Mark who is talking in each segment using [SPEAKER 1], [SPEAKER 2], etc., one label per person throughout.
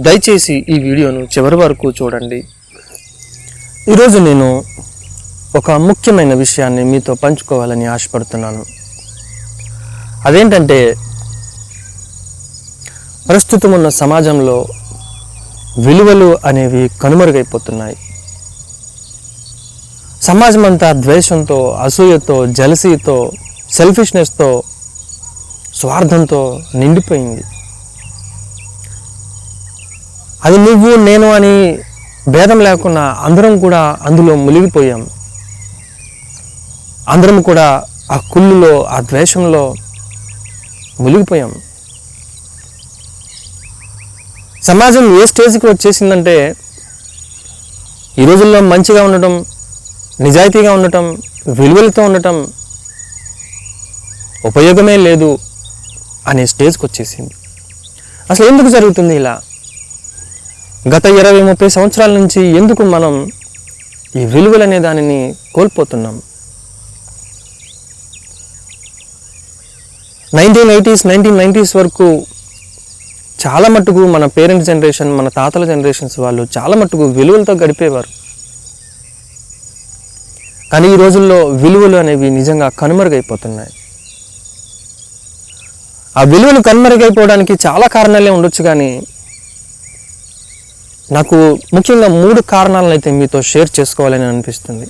[SPEAKER 1] దయచేసి ఈ వీడియోను చివరి వరకు చూడండి. ఈరోజు నేను ఒక ముఖ్యమైన విషయాన్ని మీతో పంచుకోవాలని ఆశపడుతున్నాను. అదేంటంటే ప్రస్తుతం ఉన్న సమాజంలో విలువలు అనేవి కనుమరుగైపోతున్నాయి. సమాజం అంతా ద్వేషంతో అసూయతో జలసీతో సెల్ఫిష్నెస్తో స్వార్థంతో నిండిపోయింది. అది నువ్వు నేను అని భేదం లేకుండా అందరం కూడా అందులో మునిగిపోయాం. అందరం కూడా ఆ కుళ్ళులో ఆ ద్వేషంలో మునిగిపోయాం. సమాజం ఏ స్టేజ్కి వచ్చేసిందంటే ఈ రోజుల్లో మంచిగా ఉండటం నిజాయితీగా ఉండటం విలువలతో ఉండటం ఉపయోగమే లేదు అనే స్టేజ్కి వచ్చేసింది. అసలు ఎందుకు జరుగుతుంది ఇలా? గత ఇరవై ముప్పై సంవత్సరాల నుంచి ఎందుకు మనం ఈ విలువలు అనే దానిని కోల్పోతున్నాం? నైన్టీన్ ఎయిటీస్ నైన్టీన్ నైంటీస్ వరకు చాలా మట్టుకు మన పేరెంట్స్ జనరేషన్ మన తాతల జనరేషన్స్ వాళ్ళు చాలా మట్టుకు విలువలతో గడిపేవారు. కానీ ఈ రోజుల్లో విలువలు అనేవి నిజంగా కనుమరుగైపోతున్నాయి. ఆ విలువలు కనుమరుగైపోవడానికి చాలా కారణాలే ఉండొచ్చు కానీ నాకు ముఖ్యంగా మూడు కారణాలను అయితే మీతో షేర్ చేసుకోవాలని అనిపిస్తుంది.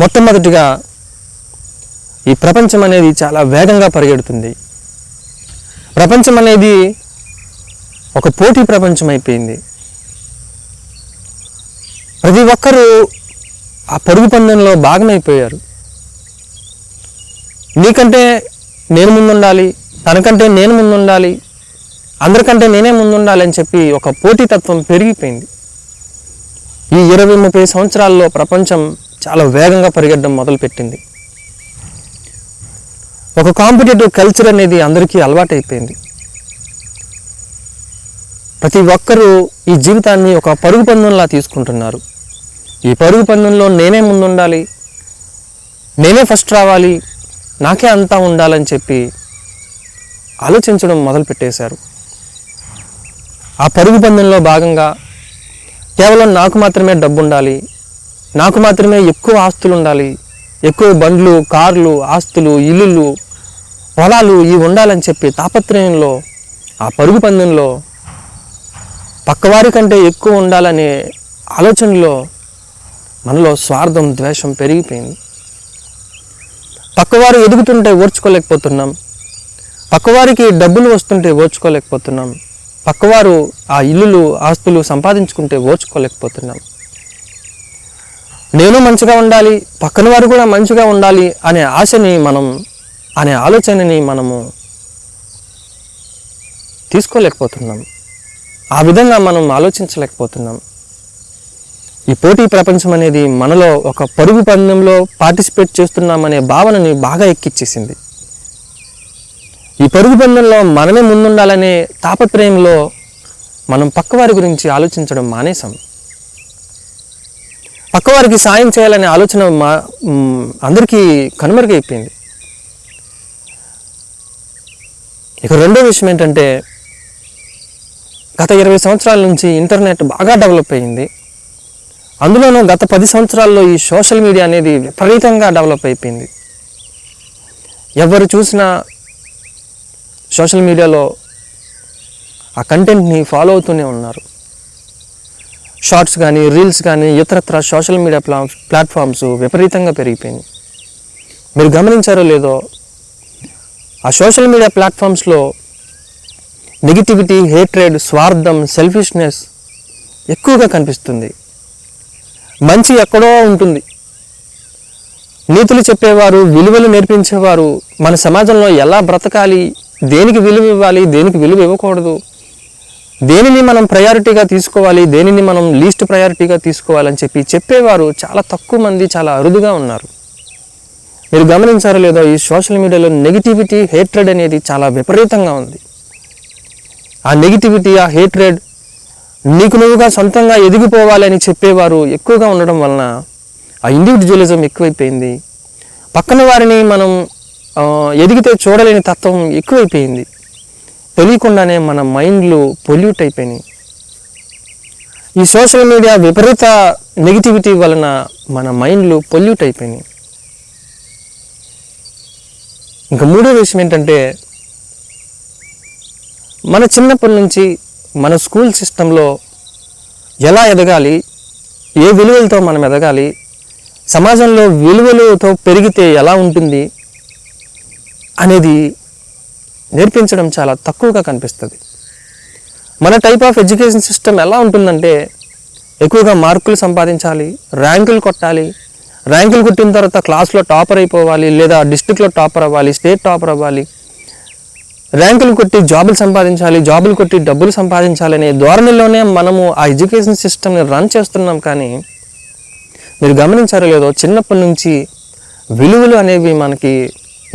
[SPEAKER 1] మొట్టమొదటిగా ఈ ప్రపంచం అనేది చాలా వేగంగా పరిగెడుతుంది. ప్రపంచం అనేది ఒక పోటీ ప్రపంచం అయిపోయింది. ప్రతి ఒక్కరూ ఆ పరుగు పందెంలో భాగమైపోయారు. నీకంటే నేను ముందుండాలి తనకంటే నేను ముందుండాలి అందరికంటే నేనే ముందుండాలని చెప్పి ఒక పోటీతత్వం పెరిగిపోయింది. ఈ ఇరవై ముప్పై సంవత్సరాల్లో ప్రపంచం చాలా వేగంగా పరిగెట్టడం మొదలుపెట్టింది. ఒక కాంపిటేటివ్ కల్చర్ అనేది అందరికీ అలవాటైపోయింది. ప్రతి ఒక్కరూ ఈ జీవితాన్ని ఒక పరుగు పందెంలా తీసుకుంటున్నారు. ఈ పరుగు పందెంలో నేనే ముందుండాలి నేనే ఫస్ట్ రావాలి నాకే అంతా ఉండాలని చెప్పి ఆలోచించడం మొదలుపెట్టేశారు. ఆ పరుగు పందెంలో భాగంగా కేవలం నాకు మాత్రమే డబ్బు ఉండాలి నాకు మాత్రమే ఎక్కువ ఆస్తులు ఉండాలి ఎక్కువ బండ్లు కార్లు ఆస్తులు ఇల్లులు పొలాలు ఇవి ఉండాలని చెప్పి తాపత్రయంలో ఆ పరుగు పందెంలో పక్కవారి కంటే ఎక్కువ ఉండాలనే ఆలోచనలో మనలో స్వార్థం ద్వేషం పెరిగిపోయింది. పక్కవారు ఎదుగుతుంటే ఓర్చుకోలేకపోతున్నాం. పక్కవారికి డబ్బులు వస్తుంటే ఓర్చుకోలేకపోతున్నాం. పక్కవారు ఆ ఇల్లులు ఆస్తులు సంపాదించుకుంటే ఓర్చుకోలేకపోతున్నాం నేను మంచిగా ఉండాలి పక్కన వారు కూడా మంచిగా ఉండాలి అనే ఆశని మనం అనే ఆలోచనని మనము తీసుకోలేకపోతున్నాం. ఆ విధంగా మనం ఆలోచించలేకపోతున్నాం. ఈ పోటీ ప్రపంచం అనేది మనలో ఒక పరుగు పందెంలో పార్టిసిపేట్ చేస్తున్నామనే భావనని బాగా ఎక్కిచ్చేసింది. ఈ పరుగు పందెంలో మనమే ముందుండాలనే తాపత్రయంలో మనం పక్కవారి గురించి ఆలోచించడం మానేసాం పక్కవారికి సాయం చేయాలనే ఆలోచన మా అందరికీ కనుమరుగైపోయింది. ఇక రెండో విషయం ఏంటంటే గత ఇరవై సంవత్సరాల నుంచి ఇంటర్నెట్ బాగా డెవలప్ అయింది. అందులోనూ గత పది సంవత్సరాల్లో ఈ సోషల్ మీడియా అనేది విపరీతంగా డెవలప్ అయిపోయింది. ఎవరు చూసినా సోషల్ మీడియాలో ఆ కంటెంట్ని ఫాలో అవుతూనే ఉన్నారు. షార్ట్స్ కానీ రీల్స్ కానీ ఇతరత్ర సోషల్ మీడియా ప్లా ప్లాట్ఫామ్స్ విపరీతంగా పెరిగిపోయినాయి. మీరు గమనించారో లేదో ఆ సోషల్ మీడియా ప్లాట్ఫామ్స్లో నెగిటివిటీ హేట్రేడ్ స్వార్థం సెల్ఫిష్నెస్ ఎక్కువగా కనిపిస్తుంది. మంచి ఎక్కడో ఉంటుంది. నీతులు చెప్పేవారు విలువలు నేర్పించేవారు మన సమాజంలో ఎలా బ్రతకాలి దేనికి విలువ ఇవ్వాలి? దేనికి విలువ ఇవ్వకూడదు? దేనిని మనం ప్రయారిటీగా తీసుకోవాలి? దేనిని మనం లీస్ట్ ప్రయారిటీగా తీసుకోవాలని చెప్పి చెప్పేవారు చాలా తక్కువ మంది చాలా అరుదుగా ఉన్నారు. మీరు గమనించారో లేదో ఈ సోషల్ మీడియాలో నెగిటివిటీ హేట్రెడ్ అనేది చాలా విపరీతంగా ఉంది. ఆ నెగిటివిటీ ఆ హేట్రెడ్ నీకు నువ్వుగా సొంతంగా ఎదిగిపోవాలని చెప్పేవారు ఎక్కువగా ఉండడం వలన ఆ ఇండివిజువలిజం ఎక్కువైపోయింది. పక్కన వారిని మనం ఎదిగితే చూడలేని తత్వం ఎక్కువైపోయింది. తెలియకుండానే మన మైండ్లు పొల్యూట్ అయిపోయినాయి. ఈ సోషల్ మీడియా విపరీత నెగిటివిటీ వలన మన మైండ్లు పొల్యూట్ అయిపోయినాయి. ఇంకా మూడో విషయం ఏంటంటే మన చిన్నప్పటి నుంచి మన స్కూల్ సిస్టంలో ఎలా ఎదగాలి ఏ విలువలతో మనం ఎదగాలి సమాజంలో విలువలతో పెరిగితే ఎలా ఉంటుంది అనేది నేర్పించడం చాలా తక్కువగా కనిపిస్తుంది. మన టైప్ ఆఫ్ ఎడ్యుకేషన్ సిస్టమ్ ఎలా ఉంటుందంటే ఎక్కువగా మార్కులు సంపాదించాలి ర్యాంకులు కొట్టాలి ర్యాంకులు కొట్టిన తర్వాత క్లాస్లో టాపర్ అయిపోవాలి లేదా డిస్ట్రిక్ట్లో టాపర్ అవ్వాలి స్టేట్ టాపర్ అవ్వాలి. ర్యాంకులు కొట్టి జాబులు సంపాదించాలి జాబులు కొట్టి డబ్బులు సంపాదించాలనే ధోరణిలోనే మనము ఆ ఎడ్యుకేషన్ సిస్టమ్ని రన్ చేస్తున్నాం కానీ మీరు గమనించారో లేదో చిన్నప్పటి నుంచి విలువలు అనేవి మనకి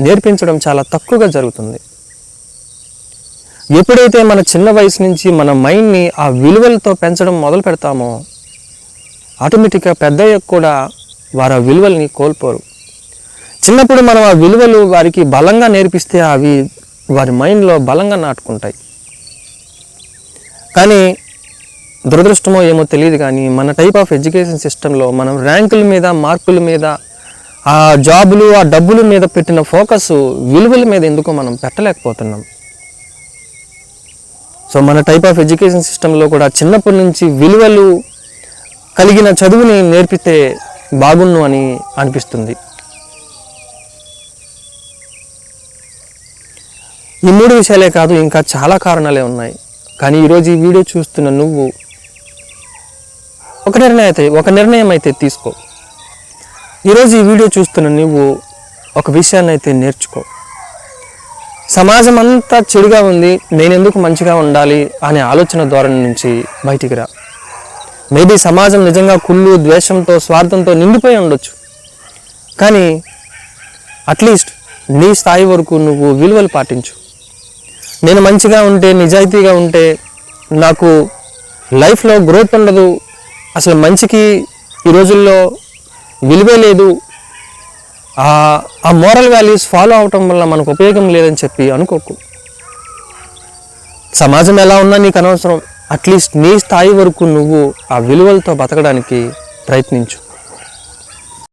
[SPEAKER 1] నేర్పించడం చాలా తక్కువగా జరుగుతుంది. ఎప్పుడైతే మన చిన్న వయసు నుంచి మన మైండ్ని ఆ విలువలతో పెంచడం మొదలు పెడతామో ఆటోమేటిక్గా పెద్దయ్య కూడా వారు ఆ విలువల్ని కోల్పోరు. చిన్నప్పుడు మనం ఆ విలువలు వారికి బలంగా నేర్పిస్తే అవి వారి మైండ్లో బలంగా నాటుకుంటాయి. కానీ దురదృష్టమో ఏమో తెలియదు కానీ మన టైప్ ఆఫ్ ఎడ్యుకేషన్ సిస్టంలో మనం ర్యాంకుల మీద మార్కుల మీద ఆ జాబులు ఆ డబ్బుల మీద పెట్టిన ఫోకస్ విలువల మీద ఎందుకో మనం పెట్టలేకపోతున్నాం. సో మన టైప్ ఆఫ్ ఎడ్యుకేషన్ సిస్టంలో కూడా చిన్నప్పటి నుంచి విలువలు కలిగిన చదువుని నేర్పితే బాగుండు అని అనిపిస్తుంది. ఈ మూడు విషయాలే కాదు ఇంకా చాలా కారణాలే ఉన్నాయి. కానీ ఈరోజు ఈ వీడియో చూస్తున్న నువ్వు ఒక నిర్ణయం అయితే ఒక నిర్ణయం అయితే తీసుకో. ఈరోజు ఈ వీడియో చూస్తున్న నువ్వు ఒక విషయాన్ని అయితే నేర్చుకో. సమాజం అంతా చెడుగా ఉంది నేనెందుకు మంచిగా ఉండాలి అనే ఆలోచన ధోరణి నుంచి బయటికి రా. మేబీ సమాజం నిజంగా కుళ్ళు ద్వేషంతో స్వార్థంతో నిండిపోయి ఉండొచ్చు. కానీ అట్లీస్ట్ నీ స్థాయి వరకు నువ్వు విలువలు పాటించు. నేను మంచిగా ఉంటే నిజాయితీగా ఉంటే నాకు లైఫ్లో గ్రోత్ ఉండదు. అసలు మంచికి ఈ రోజుల్లో విలువే లేదు. ఆ మోరల్ వాల్యూస్ ఫాలో అవటం వల్ల మనకు ఉపయోగం లేదని చెప్పి అనుకోకు. సమాజం ఎలా ఉన్నా నీకు అనవసరం. అట్లీస్ట్ నీ స్థాయి వరకు నువ్వు ఆ విలువలతో బతకడానికి ప్రయత్నించు.